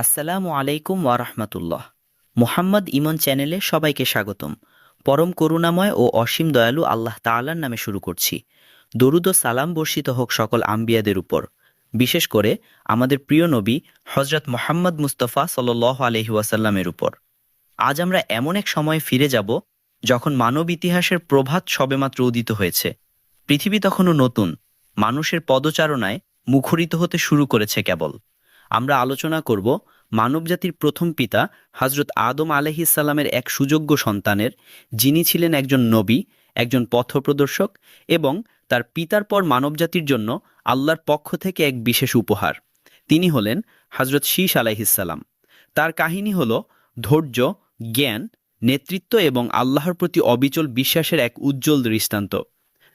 আসসালামু আলাইকুম ওয়ারহমতুল্লাহ মুহাম্মদ ইমন চ্যানেলে সবাইকে স্বাগতম। পরম করুণাময় ও অসীম দয়ালু আল্লাহ তাআলার নামে শুরু করছি। দরুদ ও সালাম বর্ষিত হোক সকল আম্বিয়াদের উপর। বিশেষ করে আমাদের প্রিয় নবী হজরত মোহাম্মদ মুস্তফা সাল আলহি ওয়াসাল্লামের উপর। আজ আমরা এমন এক সময়ে ফিরে যাব যখন মানব ইতিহাসের প্রভাত সবেমাত্র উদিত হয়েছে। পৃথিবী তখনও নতুন। মানুষের পদচারণায় মুখরিত হতে শুরু করেছে কেবল। আমরা আলোচনা করব মানবজাতির প্রথম পিতা হজরত আদম আলহিসাল্লামের এক সুযোগ্য সন্তানের, যিনি ছিলেন একজন নবী, একজন পথপ্রদর্শক এবং তার পিতার পর মানবজাতির জন্য আল্লাহর পক্ষ থেকে এক বিশেষ উপহার। তিনি হলেন হজরত শীষ আলাইহিসাল্লাম তার কাহিনী হল ধৈর্য, জ্ঞান, নেতৃত্ব এবং আল্লাহর প্রতি অবিচল বিশ্বাসের এক উজ্জ্বল দৃষ্টান্ত।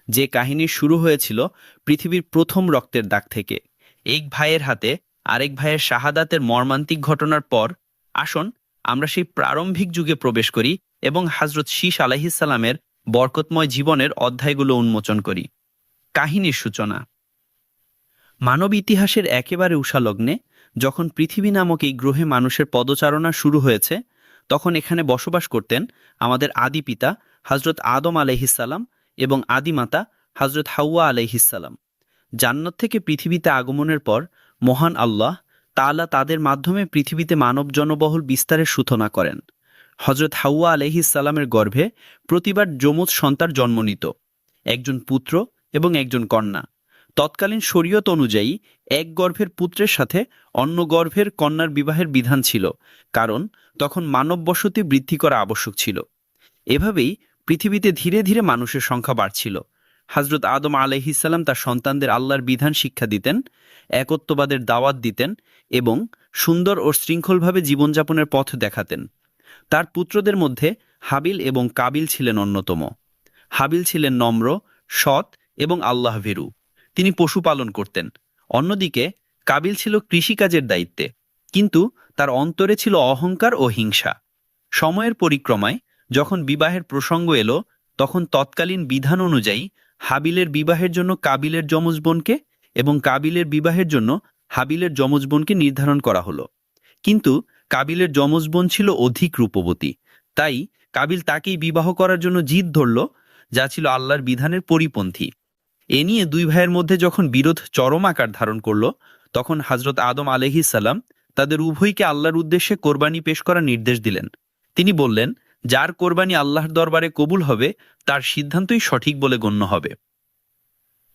যে কাহিনীর শুরু হয়েছিল পৃথিবীর প্রথম রক্তের দাগ থেকে। এক ভাইয়ের হাতে আরেক ভাইয়ের শাহাদাতের মর্মান্তিক ঘটনার পর, আসুন আমরা সেই প্রারম্ভিক যুগে প্রবেশ করি এবং হজরত শীষ আলাহিসাল্লামের বরকতময় জীবনের অধ্যায়গুলো উন্মোচন করি। কাহিনীর সূচনা। মানব ইতিহাসের একেবারে উষালগ্নে যখন পৃথিবী নামক এই গ্রহে মানুষের পদচারণা শুরু হয়েছে, তখন এখানে বসবাস করতেন আমাদের আদি পিতা হজরত আদম আলহিসাল্লাম এবং আদিমাতা হজরত হাউয়া আলহিসাল্লাম জান্নাত থেকে পৃথিবীতে আগমনের পর মহান আল্লাহ তাআলা তাদের মাধ্যমে পৃথিবীতে মানব জনবহুল বিস্তারের সূচনা করেন। হজরত হাউয়া আলহিসাল্লামের গর্ভে প্রতিবার যমজ সন্তান জন্ম নিত, একজন পুত্র এবং একজন কন্যা। তৎকালীন শরীয়ত অনুযায়ী এক গর্ভের পুত্রের সাথে অন্য গর্ভের কন্যার বিবাহের বিধান ছিল, কারণ তখন মানব বসতি বৃদ্ধি করা আবশ্যক ছিল। এভাবেই পৃথিবীতে ধীরে ধীরে মানুষের সংখ্যা বাড়ছিল। হজরত আদম আলহিসাল্লাম তার সন্তানদের আল্লাহর বিধান শিক্ষা দিতেন, একত্ববাদের দাওয়াত দিতেন এবং সুন্দর ও শৃঙ্খলভাবে জীবনযাপনের পথ দেখাতেন। তার পুত্রদের মধ্যে হাবিল এবং কাবিল ছিলেন অন্যতম। হাবিল ছিলেন নম্র, সৎ এবং আল্লাহ ভেরু তিনি পশুপালন করতেন। অন্যদিকে কাবিল ছিল কৃষিকাজের দায়িত্বে, কিন্তু তার অন্তরে ছিল অহংকার ও হিংসা। সময়ের পরিক্রমায় যখন বিবাহের প্রসঙ্গ এলো, তখন তৎকালীন বিধান অনুযায়ী হাবিলের বিবাহের জন্য কাবিলের যমজ বোনকে এবং কাবিলের বিবাহের জন্য হাবিলের যমজ বোনকে নির্ধারণ করা হলো। কিন্তু কাবিলের যমজ বোন ছিল অধিক রূপবতী। তাই কাবিল তাকেই বিবাহ করার জন্য জিদ ধরল, যা ছিল আল্লাহর বিধানের পরিপন্থী। এ নিয়ে দুই ভাইয়ের মধ্যে যখন বিরোধ চরম আকার ধারণ করল, তখন হজরত আদম আলহিসাল্লাম তাদের উভয়কে আল্লাহর উদ্দেশ্যে কোরবানি পেশ করার নির্দেশ দিলেন। তিনি বললেন যার কোরবানি আল্লাহর দরবারে কবুল হবে, তার সিদ্ধান্তই সঠিক বলে গণ্য হবে।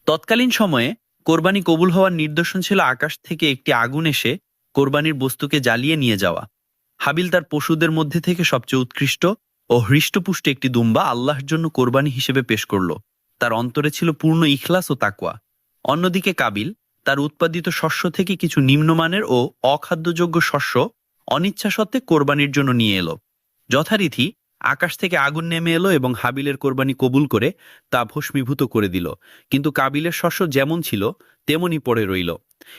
তৎকালীন সময়ে কোরবানি কবুল হওয়ার নির্দেশন ছিল আকাশ থেকে একটি আগুন এসে কোরবানির বস্তুকে জ্বালিয়ে নিয়ে যাওয়া। হাবিল তার পশুদের মধ্যে থেকে সবচেয়ে উৎকৃষ্ট ও হৃষ্টপুষ্ট একটি দুম্বা আল্লাহর জন্য কোরবানি হিসেবে পেশ করল। তার অন্তরে ছিল পূর্ণ ইখলাস ও তাকুয়া অন্যদিকে কাবিল তার উৎপাদিত শস্য থেকে কিছু নিম্নমানের ও অখাদ্যযোগ্য শস্য অনিচ্ছা সত্ত্বে কোরবানির জন্য নিয়ে এলো। যথারীতি আকাশ থেকে আগুন নেমে এলো এবং হাবিলের কোরবানি কবুল করে তা ভস্মীভূত করে দিল। কিন্তু কাবিলের শস্য যেমন ছিল তেমনই পড়ে রইল।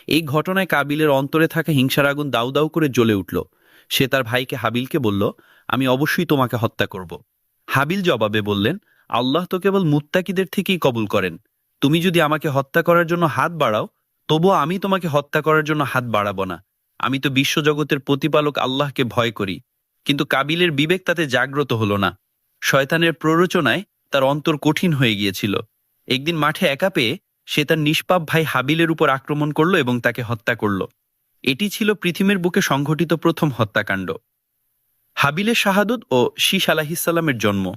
এই ঘটনায় কাবিলের অন্তরে থাকা হিংসার আগুন দাউ দাউ করে জ্বলে উঠল। সে তার ভাইকে হাবিলকে বলল, আমি অবশ্যই তোমাকে হত্যা করব। হাবিল জবাবে বললেন, আল্লাহ তো কেবল মুত্তাকিদের থেকেই কবুল করেন। তুমি যদি আমাকে হত্যা করার জন্য হাত বাড়াও, তবুও আমি তোমাকে হত্যা করার জন্য হাত বাড়াবো না। আমি তো বিশ্বজগতের প্রতিপালক আল্লাহকে ভয় করি। কিন্তু কাবিলের বিবেক তাতে জাগ্রত হল না। শয়তানের প্ররোচনায় তার অন্তর কঠিন হয়ে গিয়েছিল। একদিন মাঠে একা পেয়ে সে তার নিষ্পাপ ভাই হাবিলের উপর আক্রমণ করল এবং তাকে হত্যা করল। এটি ছিল পৃথিবীর বুকে সংঘটিত প্রথম হত্যাকাণ্ড। হাবিলের শাহাদুত ও শীষ আলাহিসাল্লামের জন্ম।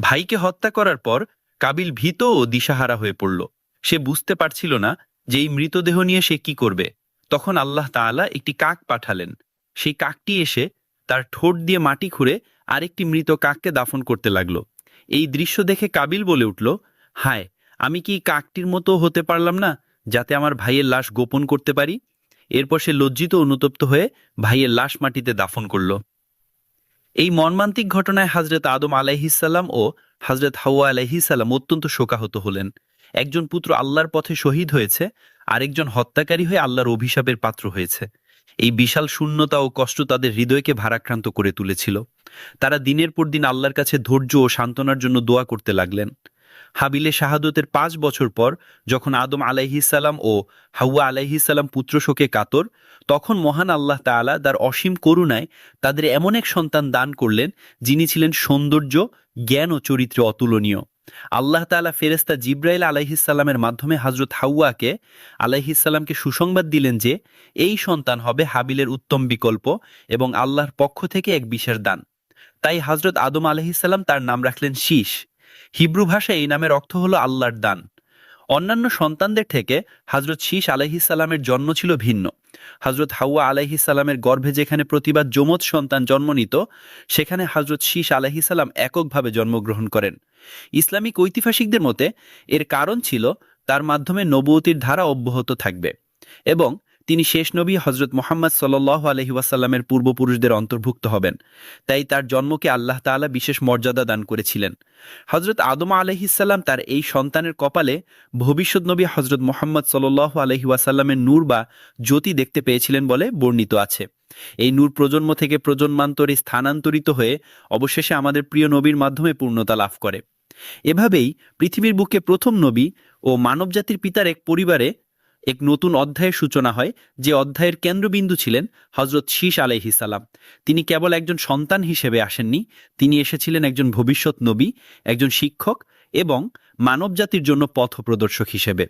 ভাইকে হত্যা করার পর কাবিল ভীত ও দিশাহারা হয়ে পড়ল। সে বুঝতে পারছিল না যে এই মৃতদেহ নিয়ে সে কি করবে। তখন আল্লাহ তাআলা একটি কাক পাঠালেন। সেই কাকটি এসে তার ঠোঁট দিয়ে মাটি খুঁড়ে আরেকটি মৃত কাককে দাফন করতে লাগল। এই দৃশ্য দেখে কাবিল বলে উঠল, হায়, আমি কি কাকটির মতো হতে পারলাম না যাতে আমার ভাইয়ের লাশ গোপন করতে পারি? এরপর সে লজ্জিত অনুতপ্ত হয়ে ভাইয়ের লাশ মাটিতে দাফন করল। এই মর্মান্তিক ঘটনায় হাজরত আদম আলাইহিসাল্লাম ও হাজরত হাওয়া আলাইহিসাল্লাম অত্যন্ত শোকাহত হলেন। একজন পুত্র আল্লাহর পথে শহীদ হয়েছে, আরেকজন হত্যাকারী হয়ে আল্লাহর অভিশাপের পাত্র হয়েছে। এই বিশাল শূন্যতা ও কষ্ট তাদের হৃদয়কে ভারাক্রান্ত করে তুলেছিল। তারা দিনের পর দিন আল্লাহর কাছে ধৈর্য ও সান্ত্বনার জন্য দোয়া করতে লাগলেন। হাবিলে শাহাদতের পাঁচ বছর পর যখন আদম আলাইহিসাল্লাম ও হাওয়া আলাইহিসাল্লাম পুত্রশোকে কাতর, তখন মহান আল্লাহ তাআলা তার অসীম করুণায় তাদের এমন এক সন্তান দান করলেন, যিনি ছিলেন সৌন্দর্য, জ্ঞান ও চরিত্রে অতুলনীয়। আল্লাহ তাআলা ফেরেস্তা জিব্রাইল আলাইহিসাল্লামের মাধ্যমে হজরত হাউয়াকে আলাইহিসাল্লামকে সুসংবাদ দিলেন যে, এই সন্তান হবে হাবিলের উত্তম বিকল্প এবং আল্লাহর পক্ষ থেকে এক বিশেষ দান। তাই হজরত আদম আলহিসাল্লাম তার নাম রাখলেন শীষ হিব্রু ভাষায় এই নামের অর্থ হলো আল্লাহর দান। অন্যান্য সন্তানদের থেকে হজরত শীষ আলহিসাল্লামের জন্ম ছিল ভিন্ন। হজরত হাওয়া আলাইহিসাল্লামের গর্ভে যেখানে প্রতিবাদ যমজ সন্তান জন্ম নিত, সেখানে হজরত শীষ আলাইহিসাল্লাম এককভাবে জন্মগ্রহণ করেন। ইসলামিক ঐতিহাসিকদের মতে, এর কারণ ছিল তার মাধ্যমে নবুয়তির ধারা অব্যাহত থাকবে এবং তিনি শেষ নবী হজরত মোহাম্মদ সাল্লাহ আলহি ওয়াসাল্লামের পূর্বপুরুষদের অন্তর্ভুক্ত হবেন। তাই তার জন্মকে আল্লাহ তাআলা বিশেষ মর্যাদা দান করেছিলেন। হজরত আদম আলহিসাল্লাম তার এই সন্তানের কপালে ভবিষ্যৎ নবী হজরত মোহাম্মদ সাল্লাহ আলহি ওয়াসাল্লামের নূর বা জ্যোতি দেখতে পেয়েছিলেন বলে বর্ণিত আছে। এই নূর প্রজন্ম থেকে প্রজন্মান্তরে স্থানান্তরিত হয়ে অবশেষে আমাদের প্রিয় নবীর মাধ্যমে পূর্ণতা লাভ করে। এভাবেই পৃথিবীর বুকে প্রথম নবী ও মানবজাতির পিতার এক পরিবারে এক নতুন অধ্যায়ের সূচনা হয়, যে অধ্যায়ের কেন্দ্রবিন্দু ছিলেন হজরত শীষ আলাইহিসাল্লাম তিনি কেবল একজন সন্তান হিসেবে আসেননি, তিনি এসেছিলেন একজন ভবিষ্যৎ নবী, একজন শিক্ষক এবং মানবজাতির জন্য পথ প্রদর্শক হিসেবে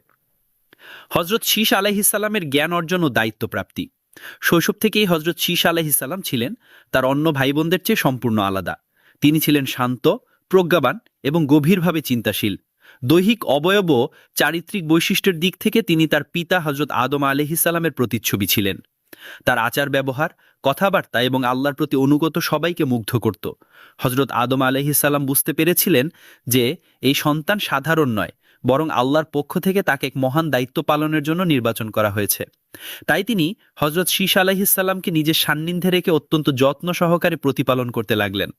হজরত শীষ আলাইহিসাল্লামের জ্ঞান অর্জন ও দায়িত্বপ্রাপ্তি শৈশব থেকেই হজরত শীষ আলাইহিসাল্লাম ছিলেন তার অন্য ভাই বোনদের চেয়ে সম্পূর্ণ আলাদা। তিনি ছিলেন শান্ত প্রজ্ঞাবান এবং গভীরভাবে চিন্তাশীল। দৈহিক অবয়ব চারিত্রিক বৈশিষ্ট্যের দিক থেকে তিনি তার পিতা হজরত আদম আলহিসাল্লামের প্রতিচ্ছবি ছিলেন। তার আচার ব্যবহার, কথাবার্তা এবং আল্লাহর প্রতি অনুগত সবাইকে মুগ্ধ করত। হজরত আদম আলহিসাল্লাম বুঝতে পেরেছিলেন যে এই সন্তান সাধারণ নয়, বরং আল্লাহর পক্ষ থেকে তাকে এক মহান দায়িত্ব পালনের জন্য নির্বাচন করা হয়েছে। তাই তিনি হজরত শীষ আলাহিসাল্লামকে নিজের সান্নিধ্যে রেখে অত্যন্ত যত্ন সহকারে প্রতিপালন করতে লাগলেন।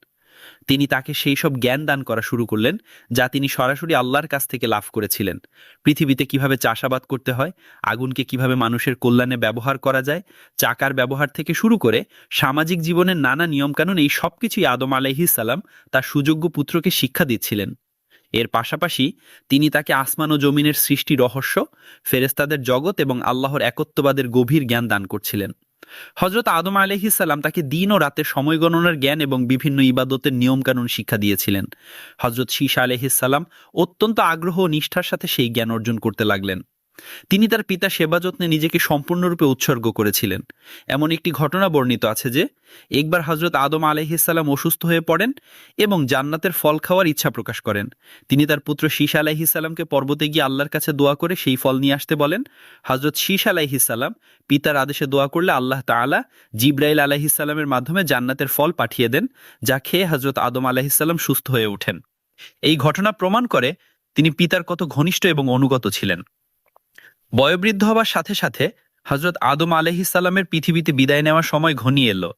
তিনি তাকে সেই সব জ্ঞান দান করা শুরু করলেন, যা তিনি সরাসরি আল্লাহর কাছ থেকে লাভ করেছিলেন। পৃথিবীতে কীভাবে চাষাবাদ করতে হয়, আগুনকে কীভাবে মানুষের কল্যাণে ব্যবহার করা যায়, চাকার ব্যবহার থেকে শুরু করে সামাজিক জীবনের নানা নিয়মকানুন, এই সব কিছুই আদম আলাইহিসাল্লাম তার সুযোগ্য পুত্রকে শিক্ষা দিচ্ছিলেন। এর পাশাপাশি তিনি তাকে আসমান ও জমিনের সৃষ্টি রহস্য ফেরেস্তাদের জগৎ এবং আল্লাহর একত্ববাদের গভীর জ্ঞান দান করছিলেন। হজরত আদম আলহিসাল্লাম তাকে দিন ও রাতে সময় গণনার জ্ঞান এবং বিভিন্ন ইবাদতের নিয়মকানুন শিক্ষা দিয়েছিলেন। হজরত শীষা আলহিসাল্লাম অত্যন্ত আগ্রহ ও নিষ্ঠার সাথে সেই জ্ঞান অর্জন করতে লাগলেন। তিনি তার পিতা সেবা যত্নে নিজেকে সম্পূর্ণরূপে উৎসর্গ করেছিলেন। এমন একটি ঘটনা বর্ণিত আছে যে, একবার হজরত আদম আলাইহিসাল্লাম অসুস্থ হয়ে পড়েন এবং জান্নাতের ফল খাওয়ার ইচ্ছা প্রকাশ করেন। তিনি তার পুত্র শীষ আলাইহিসাল্লামকে পর্বতে গিয়ে আল্লাহর কাছে দোয়া করে সেই ফল নিয়ে আসতে বলেন। হজরত শীষ আলাইহিসাল্লাম পিতার আদেশে দোয়া করলে আল্লাহ তাআলা জিব্রাইল আলাইহিসাল্লামের মাধ্যমে জান্নাতের ফল পাঠিয়ে দেন, যা খেয়ে হজরত আদম আলাইহিসাল্লাম সুস্থ হয়ে ওঠেন। এই ঘটনা প্রমাণ করে তিনি পিতার কত ঘনিষ্ঠ এবং অনুগত ছিলেন। বয়োবৃদ্ধ হবার সাথে সাথে হজরত আদম আলহিসাল্লামের পৃথিবীতে বিদায় নেওয়ার সময় ঘনিয়ে এলো।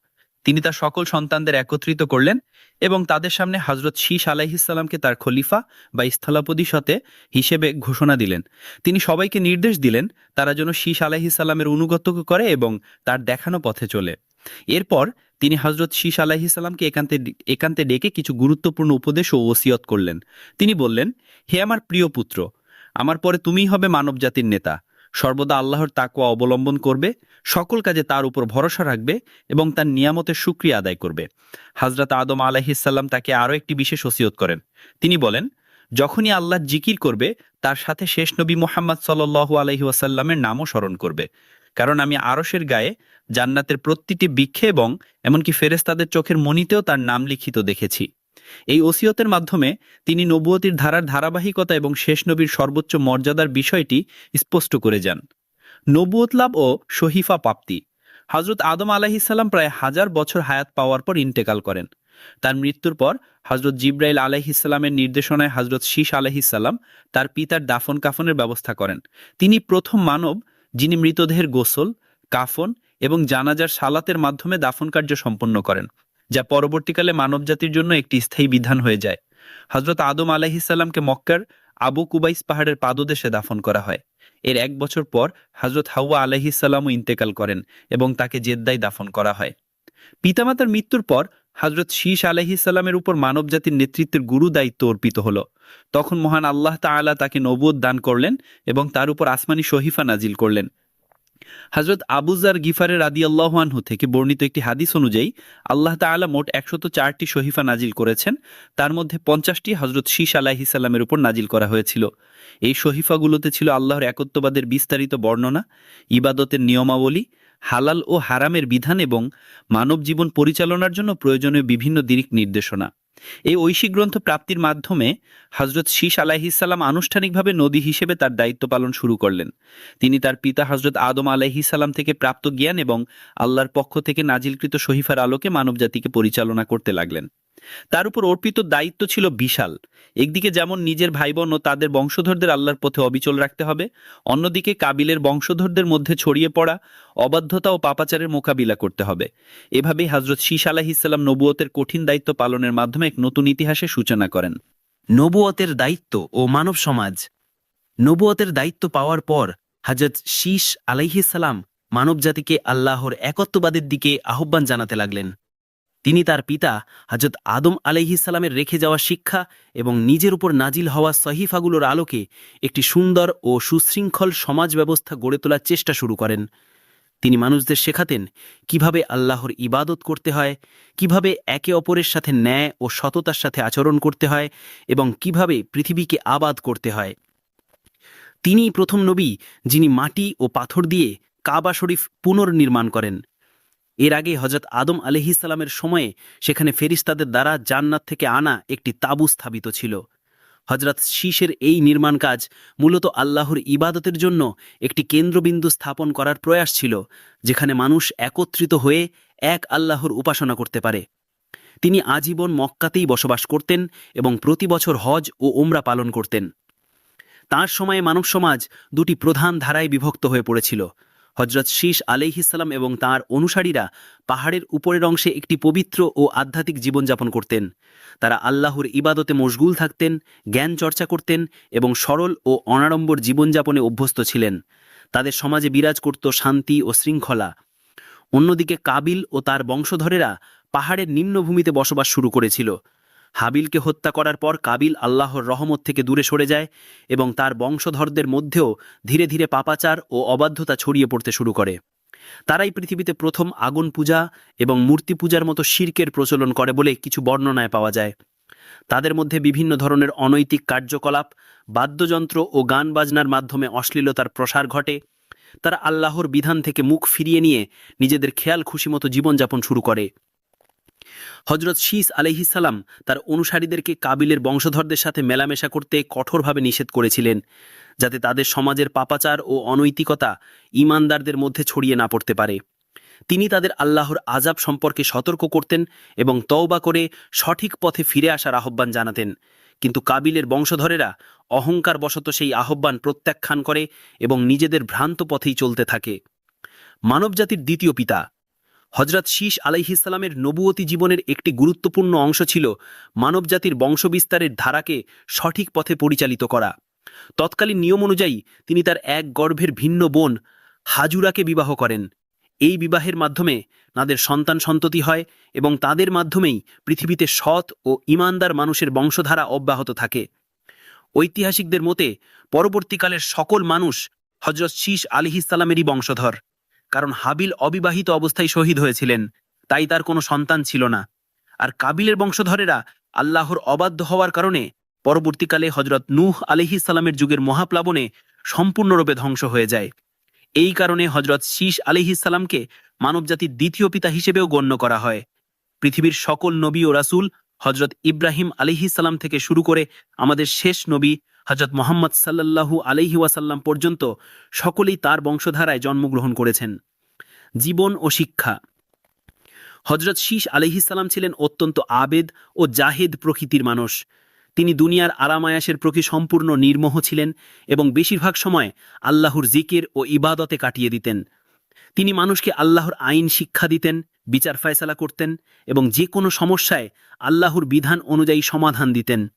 তিনি তার সকল সন্তানদের একত্রিত করলেন এবং তাদের সামনে হজরত শীষ আলাইহিসাল্লামকে তার খলিফা বা স্থলাপতিশতে হিসেবে ঘোষণা দিলেন। তিনি সবাইকে নির্দেশ দিলেন তারা যেন শীষ আলাইহিসাল্লামের অনুগত করে এবং তার দেখানো পথে চলে। এরপর তিনি হজরত শীষ আলাইহিসাল্লামকে একান্তে একান্তে ডেকে কিছু গুরুত্বপূর্ণ উপদেশ ও ওসিয়ত করলেন। তিনি বললেন, হে আমার প্রিয় পুত্র আমার পরে তুমিই হবে মানবজাতির নেতা। সর্বদা আল্লাহর তাকওয়া অবলম্বন করবে, সকল কাজে তার উপর ভরসা রাখবে এবং তার নিয়ামতের সুক্রিয়া আদায় করবে। হাজরত আদম আলাহিসাল্লাম তাকে আরও একটি বিশেষ ওসিয়ত করেন। তিনি বলেন, যখনই আল্লাহ জিকির করবে, তার সাথে শেষ নবী মোহাম্মদ সাল্লু আলহি ওয়াসাল্লামের নামও স্মরণ করবে। কারণ আমি আরশের গায়ে জান্নাতের প্রতিটি বৃক্ষে এবং এমনকি ফেরেস্তাদের চোখের মনিতেও তার নাম লিখিত দেখেছি। এই ওসিয়তের মাধ্যমে তিনি নবুয়তির ধারার ধারাবাহিকতা এবং শেষ নবীর সর্বোচ্চ মর্যাদার বিষয়টি স্পষ্ট করে যান। নবুয়ত লাভ ও শহীফা প্রাপ্তি। হজরত আদম আলাহিসাল্লাম প্রায় হাজার বছর হায়াত পাওয়ার পর ইন্তেকাল করেন। তার মৃত্যুর পর হজরত জিব্রাইল আলাইহিসাল্লামের নির্দেশনায় হজরত শীষ আলাইহিসাল্লাম তার পিতার দাফন কাফনের ব্যবস্থা করেন। তিনি প্রথম মানব, যিনি মৃতদেহের গোসল, কাফন এবং জানাজার সালাতের মাধ্যমে দাফন কার্য সম্পন্ন করেন। যা পরবর্তীকালে মানবজাতির জন্য একটি স্থায়ী বিধান হয়ে যায়। হজরত আদম আলাহিসাল্লামকে মক্কার আবু কুবাইস পাহাড়ের পাদদেশে দাফন করা হয়। এর এক বছর পর হজরত হাওয়া আলাহিসাল্লামও ইন্তেকাল করেন এবং তাকে জেদ্দায় দাফন করা হয়। পিতামাতার মৃত্যুর পর হজরত শীষ আলাহিসাল্লামের উপর মানবজাতির নেতৃত্বের গুরু দায়িত্ব অর্পিত হল। তখন মহান আল্লাহ তাআলা তাকে নবুয়ত দান করলেন এবং তার উপর আসমানি শহীফা নাজিল করলেন। হজরত আবুজার গিফারের আদি আল্লাহানহু থেকে বর্ণিত একটি হাদিস অনুযায়ী, আল্লাহ তাআলা মোট একশত চারটি শহীফা নাজিল করেছেন। তার মধ্যে পঞ্চাশটি হজরত শীষ আলাহিসাল্লামের উপর নাজিল করা হয়েছিল। এই শহীফাগুলোতে ছিল আল্লাহর একত্ববাদের বিস্তারিত বর্ণনা, ইবাদতের নিয়মাবলী, হালাল ও হারামের বিধান এবং মানব জীবন পরিচালনার জন্য প্রয়োজনীয় বিভিন্ন দিক নির্দেশনা। এই ঐশিক গ্রন্থ প্রাপ্তির মাধ্যমে হজরত শীষ আলাহিসাল্লাম আনুষ্ঠানিকভাবে নদী হিসেবে তার দায়িত্ব পালন শুরু করলেন। তিনি তার পিতা হজরত আদম আলাইহিসাল্লাম থেকে প্রাপ্ত জ্ঞান এবং আল্লাহর পক্ষ থেকে নাজিলকৃত শহীফার আলোকে মানবজাতিকে পরিচালনা করতে লাগলেন। তার উপর অর্পিত দায়িত্ব ছিল বিশাল। একদিকে যেমন নিজের ভাই বোন ও তাদের বংশধরদের আল্লাহর পথে অবিচল রাখতে হবে, অন্যদিকে কাবিলের বংশধরদের মধ্যে ছড়িয়ে পড়া, অবাধ্যতা ও পাপাচারের মোকাবিলা করতে হবে। এভাবেই হজরত শীষ আলাহিসাল্লাম নবুয়তের কঠিন দায়িত্ব পালনের মাধ্যমে এক নতুন ইতিহাসে সূচনা করেন। নবুয়তের দায়িত্ব ও মানব সমাজ। নবুয়তের দায়িত্ব পাওয়ার পর হজরত শীষ আলাইহিসাল্লাম মানবজাতিকে আল্লাহর একত্ববাদের দিকে আহ্বান জানাতে লাগলেন। তিনি তার পিতা হজরত আদম আলাইহিসাল্লামের রেখে যাওয়া শিক্ষা এবং নিজের উপর নাজিল হওয়া সহিফাগুলোর আলোকে একটি সুন্দর ও সুশৃঙ্খল সমাজ ব্যবস্থা গড়ে তোলার চেষ্টা শুরু করেন। তিনি মানুষদের শেখাতেন কীভাবে আল্লাহর ইবাদত করতে হয়, কীভাবে একে অপরের সাথে ন্যায় ও সততার সাথে আচরণ করতে হয় এবং কীভাবে পৃথিবীকে আবাদ করতে হয়। তিনিই প্রথম নবী যিনি মাটি ও পাথর দিয়ে কাবা শরীফ পুনর্নির্মাণ করেন। এর আগে হজরত আদম আলহিসাল্লামের সময়ে সেখানে ফেরিস্তাদের দ্বারা জান্নাত থেকে আনা একটি তাবু স্থাপিত ছিল। হজরত শীষের এই নির্মাণ কাজ মূলত আল্লাহর ইবাদতের জন্য একটি কেন্দ্রবিন্দু স্থাপন করার প্রয়াস ছিল, যেখানে মানুষ একত্রিত হয়ে এক আল্লাহর উপাসনা করতে পারে। তিনি আজীবন মক্কাতেই বসবাস করতেন এবং প্রতি বছর হজ ও ওমরা পালন করতেন। তাঁর সময়ে মানব সমাজ দুটি প্রধান ধারায় বিভক্ত হয়ে পড়েছিল। হজরত শীষ আলাইহিসাল্লাম এবং তার অনুসারীরা পাহাড়ের উপরের অংশে একটি পবিত্র ও আধ্যাত্মিক জীবনযাপন করতেন। তারা আল্লাহর ইবাদতে মশগুল থাকতেন, জ্ঞান চর্চা করতেন এবং সরল ও অনাড়ম্বর জীবনযাপনে অভ্যস্ত ছিলেন। তাদের সমাজে বিরাজ করত শান্তি ও শৃঙ্খলা। অন্যদিকে কাবিল ও তার বংশধরেরা পাহাড়ের নিম্নভূমিতে বসবাস শুরু করেছিল। হাবিলকে হত্যা করার পর কাবিল আল্লাহর রহমত থেকে দূরে সরে যায় এবং তার বংশধরদের মধ্যেও ধীরে ধীরে পাপাচার ও অবাধ্যতা ছড়িয়ে পড়তে শুরু করে। তারাই পৃথিবীতে প্রথম আগুন পূজা এবং মূর্তি পূজার মতো শির্কের প্রচলন করে বলে কিছু বর্ণনায় পাওয়া যায়। তাদের মধ্যে বিভিন্ন ধরনের অনৈতিক কার্যকলাপ, বাদ্যযন্ত্র ও গান বাজনার মাধ্যমে অশ্লীলতার প্রসার ঘটে। তারা আল্লাহর বিধান থেকে মুখ ফিরিয়ে নিয়ে নিজেদের খেয়াল খুশি মতো জীবনযাপন শুরু করে। হজরত শীস আলহিসাল্লাম তার অনুসারীদেরকে কাবিলের বংশধরদের সাথে মেলামেশা করতে কঠোরভাবে নিষেধ করেছিলেন, যাতে তাদের সমাজের পাপাচার ও অনৈতিকতা ইমানদারদের মধ্যে ছড়িয়ে না পড়তে পারে। তিনি তাদের আল্লাহর আজাব সম্পর্কে সতর্ক করতেন এবং তওবা করে সঠিক পথে ফিরে আসার আহ্বান জানাতেন। কিন্তু কাবিলের বংশধরেরা অহংকার বশত সেই আহ্বান প্রত্যাখ্যান করে এবং নিজেদের ভ্রান্ত পথেই চলতে থাকে। মানবজাতির দ্বিতীয় পিতা হজরত শীষ আলাইহিসাল্লামের নবুয়তি জীবনের একটি গুরুত্বপূর্ণ অংশ ছিল মানবজাতির বংশবিস্তারের ধারাকে সঠিক পথে পরিচালিত করা। তৎকালীন নিয়ম অনুযায়ী তিনি তার এক গর্ভের ভিন্ন বোন হাজুরাকে বিবাহ করেন। এই বিবাহের মাধ্যমে তাদের সন্তান সন্ততি হয় এবং তাদের মাধ্যমেই পৃথিবীতে সৎ ও ইমানদার মানুষের বংশধারা অব্যাহত থাকে। ঐতিহাসিকদের মতে পরবর্তীকালের সকল মানুষ হজরত শীষ আলিহিসাল্লামেরই বংশধর। কারণ হাবিল অবিবাহিত অবস্থায় শহীদ হয়েছিলেন, তাই তার কোনো সন্তান ছিল না। আর কাবিলের বংশধরেরা আল্লাহর অবাধ্য হওয়ার কারণে পরবর্তীকালে হজরত নূহ আলিহিসাল্লামের যুগের মহাপ্লাবনে সম্পূর্ণরূপে ধ্বংস হয়ে যায়। এই কারণে হজরত শীষ আলিহিসাল্লামকে মানবজাতির দ্বিতীয় পিতা হিসেবেও গণ্য করা হয়। পৃথিবীর সকল নবী ও রাসূল হজরত ইব্রাহিম আলিহিসাল্লাম থেকে শুরু করে আমাদের শেষ নবী হজরত মোহাম্মদ সাল্লাল্লাহু আলাইহি ওয়াসাল্লাম পর্যন্ত সকলেই তার বংশধারায় জন্মগ্রহণ করেছেন। জীবন ও শিক্ষা। হজরত শীষ আলহিসাল্লাম ছিলেন অত্যন্ত আবেদ ও জাহেদ প্রকৃতির মানুষ। তিনি দুনিয়ার আরামায়াসের প্রতি সম্পূর্ণ নির্মোহ ছিলেন এবং বেশিরভাগ সময় আল্লাহর জিকির ও ইবাদতে কাটিয়ে দিতেন। তিনি মানুষকে আল্লাহর আইন শিক্ষা দিতেন, বিচার ফয়সালা করতেন এবং যে কোনো সমস্যায় আল্লাহর বিধান অনুযায়ী সমাধান দিতেন।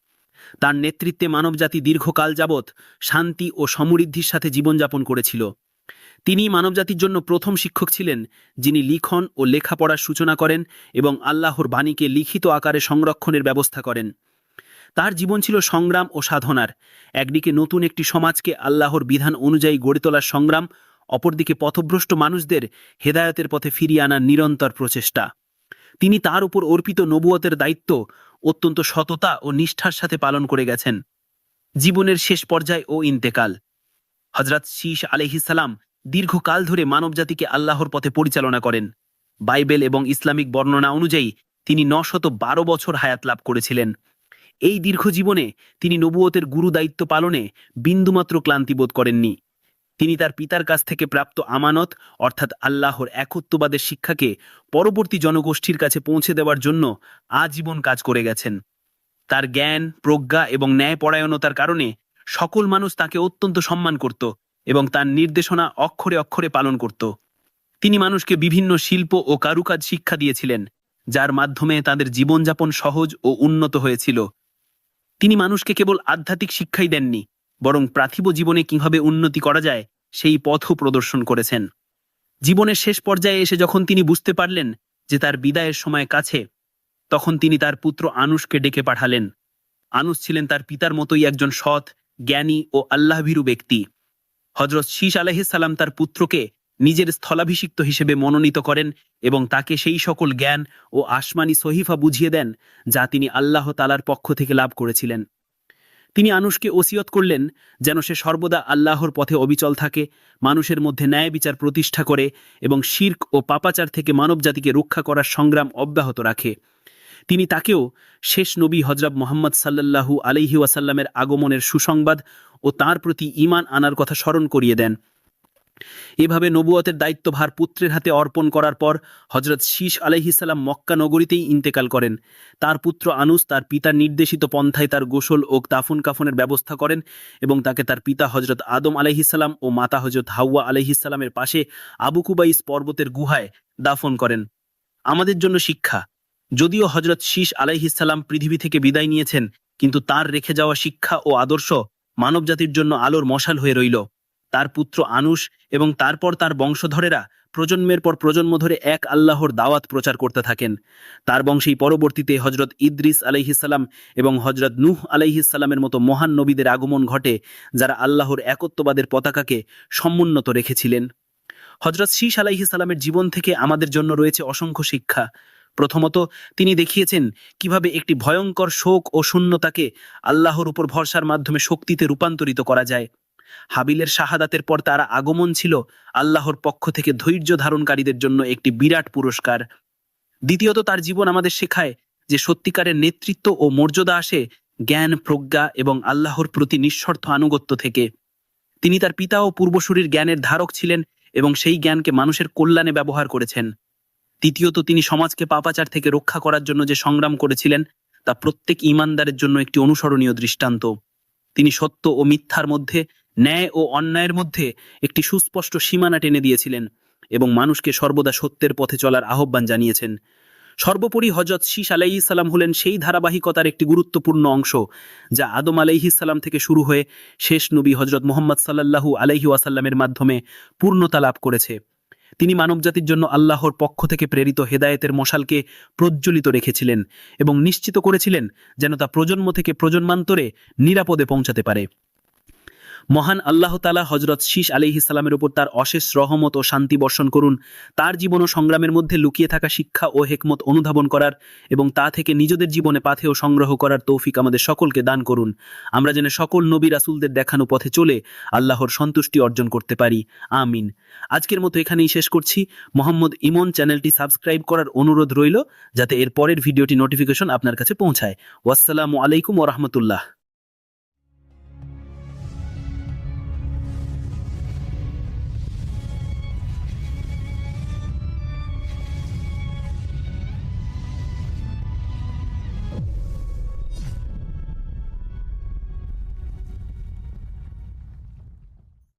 তার নেতৃত্বে মানবজাতি দীর্ঘকাল যাবৎ শান্তি ও সমৃদ্ধির সাথে জীবনযাপন করেছিল। তিনি মানবজাতির জন্য প্রথম শিক্ষক ছিলেন, যিনি লিখন ও লেখাপড়ার সূচনা করেন এবং আল্লাহর বাণীকে লিখিত আকারে সংরক্ষণের ব্যবস্থা করেন। তার জীবন ছিল সংগ্রাম ও সাধনার। একদিকে নতুন একটি সমাজকে আল্লাহর বিধান অনুযায়ী গড়ে তোলার সংগ্রাম, অপরদিকে পথভ্রষ্ট মানুষদের হেদায়তের পথে ফিরিয়ে আনার নিরন্তর প্রচেষ্টা। তিনি তার উপর অর্পিত নবুয়তের দায়িত্ব অত্যন্ত সততা ও নিষ্ঠার সাথে পালন করে গেছেন। জীবনের শেষ পর্যায় ও ইন্তেকাল। হজরত শীষ আলহিসাল্লাম দীর্ঘকাল ধরে মানবজাতিকে আল্লাহর পথে পরিচালনা করেন। বাইবেল এবং ইসলামিক বর্ণনা অনুযায়ী তিনি নশত বারো বছর হায়াত লাভ করেছিলেন। এই দীর্ঘ জীবনে তিনি নবুয়তের গুরু দায়িত্ব পালনে বিন্দুমাত্র ক্লান্তি বোধ করেননি। তিনি তার পিতার কাছ থেকে প্রাপ্ত আমানত, অর্থাৎ আল্লাহর একত্ববাদের শিক্ষাকে পরবর্তী জনগোষ্ঠীর কাছে পৌঁছে দেওয়ার জন্য আজীবন কাজ করে গেছেন। তার জ্ঞান, প্রজ্ঞা এবং ন্যায়পরায়ণতার কারণে সকল মানুষ তাকে অত্যন্ত সম্মান করত এবং তার নির্দেশনা অক্ষরে অক্ষরে পালন করত। তিনি মানুষকে বিভিন্ন শিল্প ও কারুকাজ শিক্ষা দিয়েছিলেন, যার মাধ্যমে তাদের জীবনযাপন সহজ ও উন্নত হয়েছিল। তিনি মানুষকে কেবল আধ্যাত্মিক শিক্ষাই দেননি বরং পার্থিব জীবনে কীভাবে উন্নতি করা যায়, সেই পথও প্রদর্শন করেছেন। জীবনের শেষ পর্যায়ে এসে যখন তিনি বুঝতে পারলেন যে তার বিদায়ের সময় কাছে, তখন তিনি তার পুত্র আনুষকে ডেকে পাঠালেন। আনুস ছিলেন তার পিতার মতোই একজন সৎ, জ্ঞানী ও আল্লাহভীরু ব্যক্তি। হজরত শীষ আলহিসাল্লাম তার পুত্রকে নিজের স্থলাভিষিক্ত হিসেবে মনোনীত করেন এবং তাকে সেই সকল জ্ঞান ও আসমানি সহিফা বুঝিয়ে দেন, যা তিনি আল্লাহ তালার পক্ষ থেকে লাভ করেছিলেন। তিনি আনুষকে ওসিয়ত করলেন যেন সে সর্বদা আল্লাহর পথে অবিচল থাকে, মানুষের মধ্যে ন্যায় বিচার প্রতিষ্ঠা করে এবং শির্ক ও পাপাচার থেকে মানবজাতিকে রক্ষা করার সংগ্রাম অব্যাহত রাখে। তিনি তাকেও শেষ নবী হজরত মোহাম্মদ সাল্লাহু আলহি ওয়াসাল্লামের আগমনের সুসংবাদ ও তার প্রতি ইমান আনার কথা স্মরণ করিয়ে দেন। এভাবে নবুয়তের দায়িত্বভার পুত্রের হাতে অর্পণ করার পর হজরত শীষ আলহিসাল্লাম মক্কা নগরীতেই ইন্তেকাল করেন। তার পুত্র আনুস তার পিতার নির্দেশিত পন্থায় তার গোসল ও দাফন কাফনের ব্যবস্থা করেন এবং তাকে তার পিতা হজরত আদম আলহিসাল্লাম ও মাতা হজরত হাওয়া আলহিসাল্লামের পাশে আবুকুবাইস পর্বতের গুহায় দাফন করেন। আমাদের জন্য শিক্ষা, যদিও হজরত শীষ আলাইহিসাল্লাম পৃথিবী থেকে বিদায় নিয়েছেন, কিন্তু তার রেখে যাওয়া শিক্ষা ও আদর্শ মানবজাতির জন্য আলোর মশাল হয়ে রইল। তার পুত্র আনুষ এবং তারপর তার বংশধরেরা প্রজন্মের পর প্রজন্ম ধরে এক আল্লাহর দাওয়াত প্রচার করতে থাকেন। তার বংশেই পরবর্তীতে হজরত ইদ্রিস আলাইহিসাল্লাম এবং হজরত নূহ আলাইহিসাল্লামের মতো মহান নবীদের আগমন ঘটে, যারা আল্লাহর একত্ববাদের পতাকাকে সমুন্নত রেখেছিলেন। হজরত শীষ আলাইহিসাল্লামের জীবন থেকে আমাদের জন্য রয়েছে অসংখ্য শিক্ষা। প্রথমত, তিনি দেখিয়েছেন কীভাবে একটি ভয়ঙ্কর শোক ও শূন্যতাকে আল্লাহর উপর ভরসার মাধ্যমে শক্তিতে রূপান্তরিত করা যায়। হাবিলের শাহাদাতের পর তারা আগমন ছিল আল্লাহর পক্ষ থেকে ধৈর্য ধারণকারীদের জন্য একটি বিরাট পুরস্কার। দ্বিতীয়ত, তার জীবন আমাদের শেখায় যে সত্যিকারের নেতৃত্ব ও মর্যাদা আসে জ্ঞান, প্রজ্ঞা এবং আল্লাহর প্রতি নিঃস্বার্থ আনুগত্য থেকে। তিনি তার পিতা ও পূর্বসূরির জ্ঞানের ধারক ছিলেন এবং সেই জ্ঞানকে মানুষের কল্যাণে ব্যবহার করেছেন। তৃতীয়ত, তিনি সমাজকে পাপাচার থেকে রক্ষা করার জন্য যে সংগ্রাম করেছিলেন, তা প্রত্যেক ইমানদারের জন্য একটি অনুসরণীয় দৃষ্টান্ত। তিনি সত্য ও মিথ্যার মধ্যে ন্যায় ও অন্যায়ের মধ্যে একটি সুস্পষ্ট সীমানা টেনে দিয়েছিলেন এবং মানুষকে সর্বদা সত্যের পথে চলার আহ্বান জানিয়েছেন। সর্বোপরি হজরত শীষ আলাইহিসাল্লাম হলেন সেই ধারাবাহিকতার একটি গুরুত্বপূর্ণ অংশ, যা আদম আলাইহিসাল্লাম থেকে শুরু হয়ে শেষ নবী হজরত মোহাম্মদ সাল্লাল্লাহু আলাইহি ওয়াসাল্লামের মাধ্যমে পূর্ণতা লাভ করেছে। তিনি মানবজাতির জন্য আল্লাহর পক্ষ থেকে প্রেরিত হেদায়েতের মশালকে প্রজ্বলিত রেখেছিলেন এবং নিশ্চিত করেছিলেন যেন তা প্রজন্ম থেকে প্রজন্মান্তরে নিরাপদে পৌঁছাতে পারে। মহান আল্লাহ তালা হজরত শীষ আলিহি সালামের উপর তার অশেষ রহমত ও শান্তি বর্ষণ করুন। তার জীবন ও সংগ্রামের মধ্যে লুকিয়ে থাকা শিক্ষা ও হেকমত অনুধাবন করার এবং তা থেকে নিজেদের জীবনে পাথেও সংগ্রহ করার তৌফিক আমাদের সকলকে দান করুন। আমরা যেন সকল নবী রাসুলদের দেখানো পথে চলে আল্লাহর সন্তুষ্টি অর্জন করতে পারি। আমিন। আজকের মতো এখানেই শেষ করছি। মোহাম্মদ ইমন চ্যানেলটি সাবস্ক্রাইব করার অনুরোধ রইল, যাতে এর পরের ভিডিওটি নোটিফিকেশন আপনার কাছে পৌঁছায়। ওয়াসসালামু আলাইকুম ওরহমতুল্লাহ